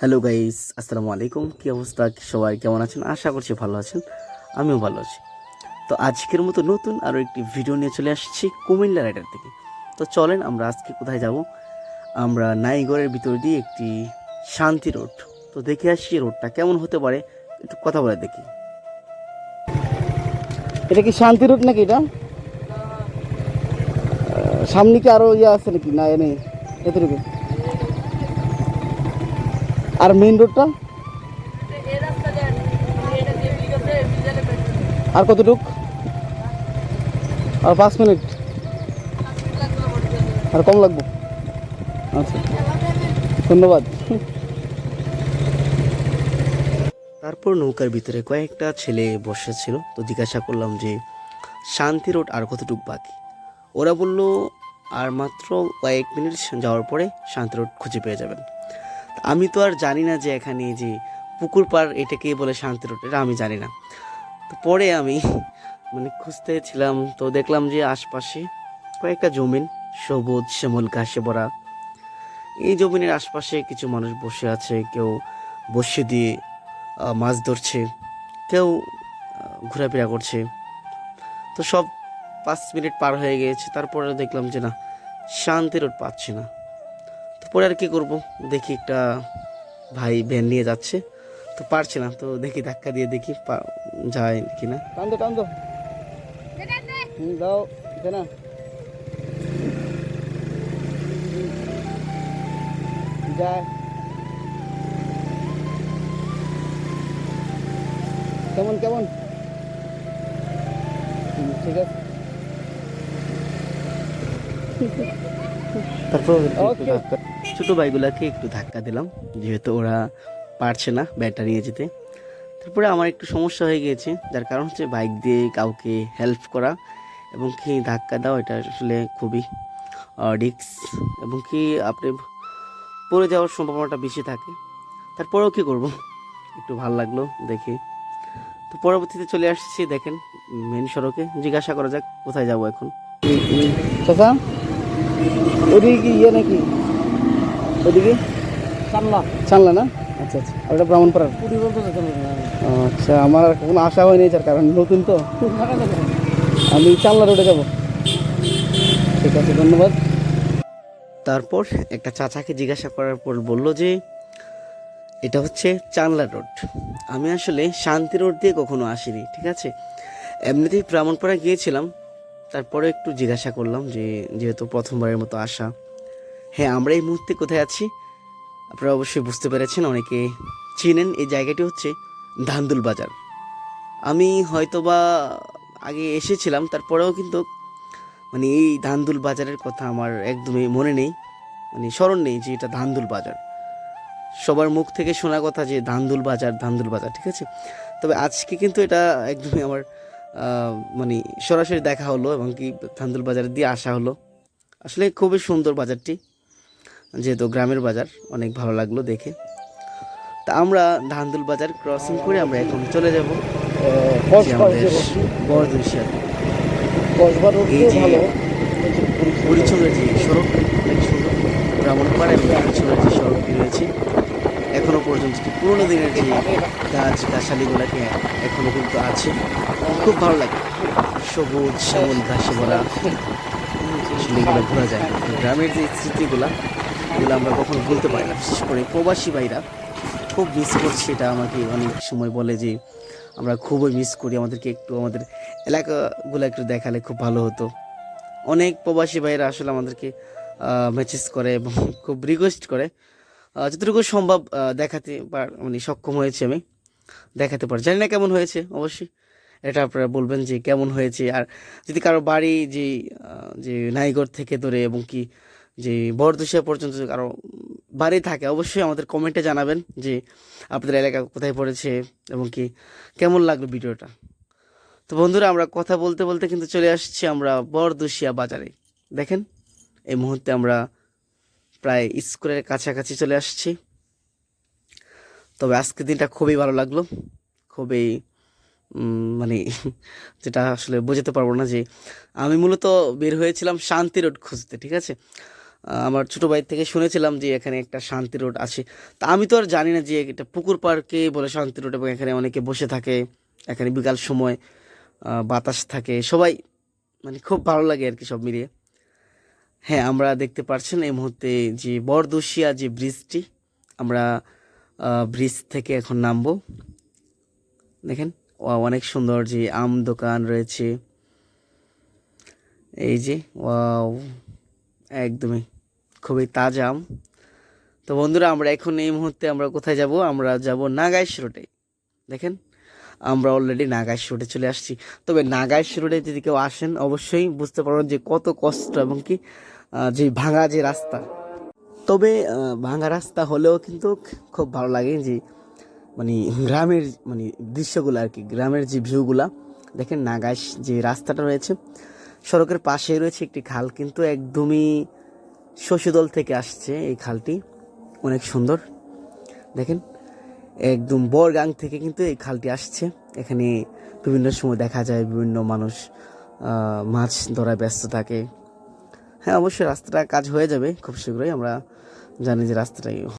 Hello guys আসসালামু আলাইকুম কী অবস্থা? সবাই কেমন আছেন? আশা করছি ভালো আছেন। আমিও ভালো আছি। তো আজকের মতো নতুন আরও একটি ভিডিও নিয়ে চলে আসছি কুমিল্লা রাইডার থেকে। তো চলেন আমরা আজকে কোথায় যাব? আমরা নাইগড়ের ভিতর দিয়ে একটি শান্তি রোড তো দেখে আসছি রোডটা কেমন হতে পারে। একটু কথা বলে দেখি। এটা কি শান্তি রোড নাকি এটা? সামনে কি আরও ইয়ে আছে নাকি? না এনে এতটুকু। আর মেইন রোডটা আর কতটুক? আর পাঁচ মিনিট। আর কম লাগবে? আচ্ছা। ধন্যবাদ। তারপর নৌকার ভিতরে কয়েকটা ছেলে বসে ছিল তো জিজ্ঞাসা করলাম যে, শান্তি রোড আর কতটুক বাকি? ওরা বলল, আর মাত্র কয়েক মিনিট যাওয়ার পরে শান্তি রোড খুঁজে পেয়ে যাবেন। আমি তো আর জানি না যে এখানে যে পুকুর পাড় এটাকে বলে শান্তি রোড, এটা আমি জানি না। তো পরে আমি মানে খুঁজতে ছিলাম, তো দেখলাম যে আশপাশে কয়েকটা জমিন, সবুজ, শ্যামল ঘাসে ভরা। এই জমিনের আশপাশে কিছু মানুষ বসে আছে, কেউ বসে দিয়ে মাছ ধরছে, কেউ ঘোরাফেরা করছে। তো সব পাঁচ মিনিট পার হয়ে গিয়েছে, তারপরে দেখলাম যে না শান্তি রোড পাচ্ছি না। পরে আর কি করব? দেখি একটা ভাই ভ্যান নিয়ে যাচ্ছে। তো পারছে না তো দেখি ধাক্কা দিয়ে দেখি যায় কি না টান টান দাও না। যায়। কেমন কেমন? ঠিক আছে। তারপর ছোটো ভাইগুলাকে একটু ধাক্কা দিলাম, যেহেতু ওরা পারছে না ব্যাটটা নিয়ে যেতে। তারপরে আমার একটু সমস্যা হয়ে গিয়েছে, যার কারণ হচ্ছে বাইক দিয়ে কাউকে হেল্প করা এবং কি ধাক্কা দেওয়া, এটা আসলে খুবই রিক্স এবং কি আপনি পড়ে যাওয়ার সম্ভাবনাটা বেশি থাকে। তারপরেও কি করব? একটু ভালো লাগল দেখে। তো পরবর্তীতে চলে আসছি, দেখেন মেন সড়কে। জিজ্ঞাসা করা যাক, কোথায় যাব এখন? ওদিকে কি ইয়ে নাকি? ওদিকে চাল্লা জানলা না? আচ্ছা আচ্ছা। ওটা ব্রাহ্মণপাড়ার? আচ্ছা আমার আর কোনো আশা হয়নি যার কারণ। নতুন তো। আমি চানলা রোডে যাব। ঠিক আছে ধন্যবাদ। তারপর একটা চাচাকে জিজ্ঞাসা করার পর বলল যে এটা হচ্ছে চানলা রোড আমি আসলে শান্তি রোড দিয়ে কখনো আসিনি ঠিক আছে? এমনিতেই ব্রাহ্মণপাড়া গিয়েছিলাম তারপরে একটু জিজ্ঞাসা করলাম যে যেহেতু প্রথমবারের মতো আসা হ্যাঁ আমরা এই মুহূর্তে কোথায় আছি? আপনারা অবশ্যই বুঝতে পেরেছেন, অনেকে চিনেন এই জায়গাটি হচ্ছে ধান্দুল বাজার। আমি হয়তোবা আগে এসেছিলাম, তারপরেও কিন্তু মানে এই ধান্দুল বাজারের কথা আমার একদমই মনে নেই মানে স্মরণ নেই যে এটা ধান্দুল বাজার। সবার মুখ থেকে শোনা কথা যে ধান্দুল বাজার ধান্দুল বাজার, ঠিক আছে? তবে আজকে কিন্তু এটা একদমই আমার মানে সরাসরি দেখা হলো এবং কি ধান্দুল বাজার দিয়ে আসা হলো। আসলে খুবই সুন্দর বাজারটি। যেহেতু গ্রামের বাজার অনেক ভালো লাগল দেখে। তা আমরা ধানদুল বাজার ক্রসিং করে আমরা এখন চলে যাব আমাদের এই যে সড়ক ব্রাহ্মণপাড়া এবং যে সড়কটি রয়েছে এখনও পর্যন্ত পুরোনো দিনের যে গাছ গাছালিগুলোকে এখনও কিন্তু আছে। খুব ভালো লাগে। সবুজ শ্যামল ঘাসে ভরা। আসলে এগুলো ঘোরা যায় গ্রামের যে স্মৃতিগুলো এগুলো আমরা কখনো বলতে পারি না। বিশেষ করে প্রবাসী ভাইরা খুব মিস করছি এটা আমাকে। অনেক সময় বলে যে আমরা খুবই মিস করি। আমাদেরকে একটু আমাদের এলাকাগুলো একটু দেখালে খুব ভালো হতো। অনেক প্রবাসী ভাইরা আসলে আমাদেরকে মেসেজ করে এবং খুব রিকোয়েস্ট করে। যতটুকু সম্ভব দেখাতে পার মানে সক্ষম হয়েছে আমি। দেখাতে পারি, জানি না কেমন হয়েছে অবশ্যই। এটা আপনারা বলবেন যে কেমন হয়েছে। আর যদি কারও বাড়ি যে যে নাইগড় থেকে ধরে এবং কি যে বরদুশিয়া পর্যন্ত কারও বাড়ি থাকে, অবশ্যই আমাদের কমেন্টে জানাবেন যে আপনাদের এলাকা কোথায় পড়েছে এবং কি কেমন লাগল ভিডিওটা। তো বন্ধুরা, আমরা কথা বলতে বলতে কিন্তু চলে আসছি আমরা বরদুশিয়া বাজারে। দেখেন, এই মুহূর্তে আমরা প্রায় স্কুলের কাছাকাছি চলে আসছি। তবে আজকের দিনটা খুবই ভালো লাগল, খুবই মানে যেটা আসলে বোঝাতে পারব না যে আমি মূলত বের হয়েছিলাম শান্তি রোড খুঁজতে, ঠিক আছে? আমার ছোটো ভাই থেকে শুনেছিলাম যে এখানে একটা শান্তি রোড আছে। তা আমি তো আর জানি না যে এটা পুকুর পার্কে বলে শান্তি রোড এবং এখানে অনেকে বসে থাকে, এখানে বিকাল সময় বাতাস থাকে, সবাই মানে খুব ভালো লাগে আর কি সব মিলিয়ে। হ্যাঁ আমরা দেখতে পাচ্ছেন এই মুহূর্তে যে বরদুশিয়া যে ব্রিজটি, আমরা ব্রিজ থেকে এখন নামবো। দেখেন অনেক সুন্দর যে আম দোকান রয়েছে। এই যে, ওয়াও। একদমই। খুবই তাজা আম। তো বন্ধুরা, আমরা এখন এই মুহূর্তে আমরা কোথায় যাব? আমরা যাব নাগাইশ রোডে। দেখেন, আমরা অলরেডি নাগাইশ রোডে চলে আসছি। তবে নাগাইশ রোডে যদি কেউ আসেন, অবশ্যই বুঝতে পারবেন যে কত কষ্ট এবং কি যে ভাঙা যে রাস্তা। তবে ভাঙা রাস্তা হলেও কিন্তু খুব ভালো লাগে যে মানে গ্রামের মানে দৃশ্যগুলো আর কি, গ্রামের যে ভিউগুলা দেখেন, নাগাইশ যে রাস্তাটা রয়েছে সড়কের পাশেই রয়েছে একটি খাল, কিন্তু একদমই শশীদল থেকে আসছে এই খালটি। অনেক সুন্দর। দেখেন, একদম বরগাং থেকে কিন্তু এই খালটি আসছে। এখানে বিভিন্ন সময় দেখা যায় বিভিন্ন মানুষ মাছ ধরায় ব্যস্ত থাকে। হ্যাঁ অবশ্যই রাস্তাটা কাজ হয়ে যাবে, খুব শীঘ্রই। আমরা জানি যে রাস্তাটাই